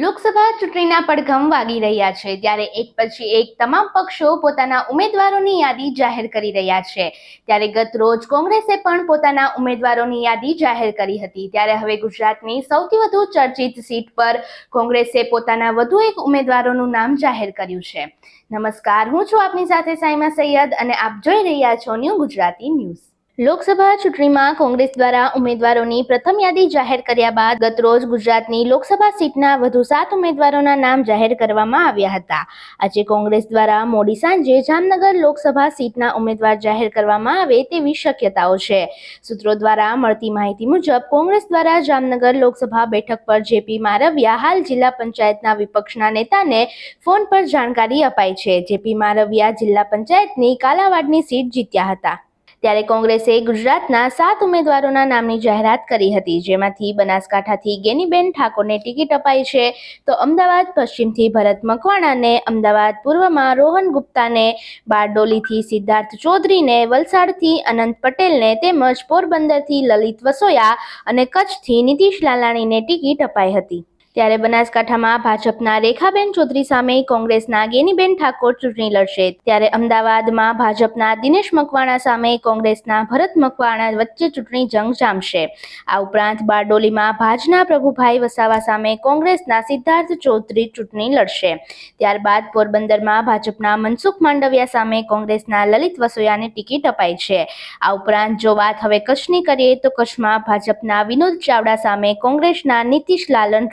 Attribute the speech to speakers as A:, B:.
A: લોકસભા ચૂંટણીના પડઘમ વાગી રહ્યા છે, ત્યારે એક પછી એક તમામ પક્ષો પોતાના ઉમેદવારોની યાદી જાહેર કરી રહ્યા છે. ત્યારે ગત રોજ કોંગ્રેસે પણ પોતાના ઉમેદવારોની યાદી જાહેર કરી હતી. ત્યારે હવે ગુજરાતની સૌથી વધુ ચર્ચિત સીટ પર કોંગ્રેસે પોતાના વધુ એક ઉમેદવારોનું નામ જાહેર કર્યું છે. નમસ્કાર, હું છું આપની સાથે સાઈમા સૈયદ અને આપ જોઈ રહ્યા છો ન્યૂ ગુજરાતી ન્યૂઝ. લોકસભા ચૂંટણીમાં કોંગ્રેસ દ્વારા ઉમેદવારોની પ્રથમ યાદી જાહેર કર્યા બાદ ગતરોજ ગુજરાતની લોકસભા સીટના વધુ સાત ઉમેદવારોના નામ જાહેર કરવામાં આવ્યા હતા. આજે કોંગ્રેસ દ્વારા મોડી સાંજે જામનગર લોકસભા સીટના ઉમેદવાર જાહેર કરવામાં આવે તેવી શક્યતાઓ છે. સૂત્રો દ્વારા મળતી માહિતી મુજબ કોંગ્રેસ દ્વારા જામનગર લોકસભા બેઠક પર જેપી મારવિયા હાલ જિલ્લા પંચાયતના વિપક્ષના નેતાને ફોન પર જાણકારી અપાઈ છે. જેપી મારવિયા જિલ્લા પંચાયતની કાલાવાડની સીટ જીત્યા હતા. ત્યારે કોંગ્રેસે ગુજરાતના સાત ઉમેદવારોના નામની જાહેરાત કરી હતી, જેમાંથી બનાસકાંઠાથી ગેનીબેન ઠાકોરને ટિકિટ અપાઈ છે. તો અમદાવાદ, પશ્ચિમથી ભરત મકવાણાને, અમદાવાદ, પૂર્વમાં રોહન ગુપ્તાને, બારડોલીથી સિદ્ધાર્થ ચૌધરીને, વલસાડથી અનંત પટેલને તેમજ પોરબંદરથી લલિત વસોયા અને કચ્છથી નીતિશ લાલાણીને ટિકિટ અપાઈ હતી. ત્યારે બનાસકાંઠામાં ભાજપના રેખાબેન ચૌધરી સામે કોંગ્રેસના ગેનીબેન ઠાકોર ચૂંટણી લડશે. ત્યારે અમદાવાદમાં ભાજપના દિનેશ મકવાણા સામે કોંગ્રેસના ભરત મકવાણા વચ્ચે ચૂંટણી જંગ જામશે. આ ઉપરાંત બારડોલીમાં ભાજના પ્રભુભાઈ વસાવા સામે કોંગ્રેસના સિદ્ધાર્થ ચૌધરી ચૂંટણી લડશે. ત્યારબાદ પોરબંદરમાં ભાજપના મનસુખ માંડવિયા સામે કોંગ્રેસના લલિત વસોયાને ટિકિટ અપાઈ છે. આ ઉપરાંત જો વાત હવે કચ્છની કરીએ તો કચ્છમાં ભાજપના વિનોદ ચાવડા સામે કોંગ્રેસના નીતિશ લાલન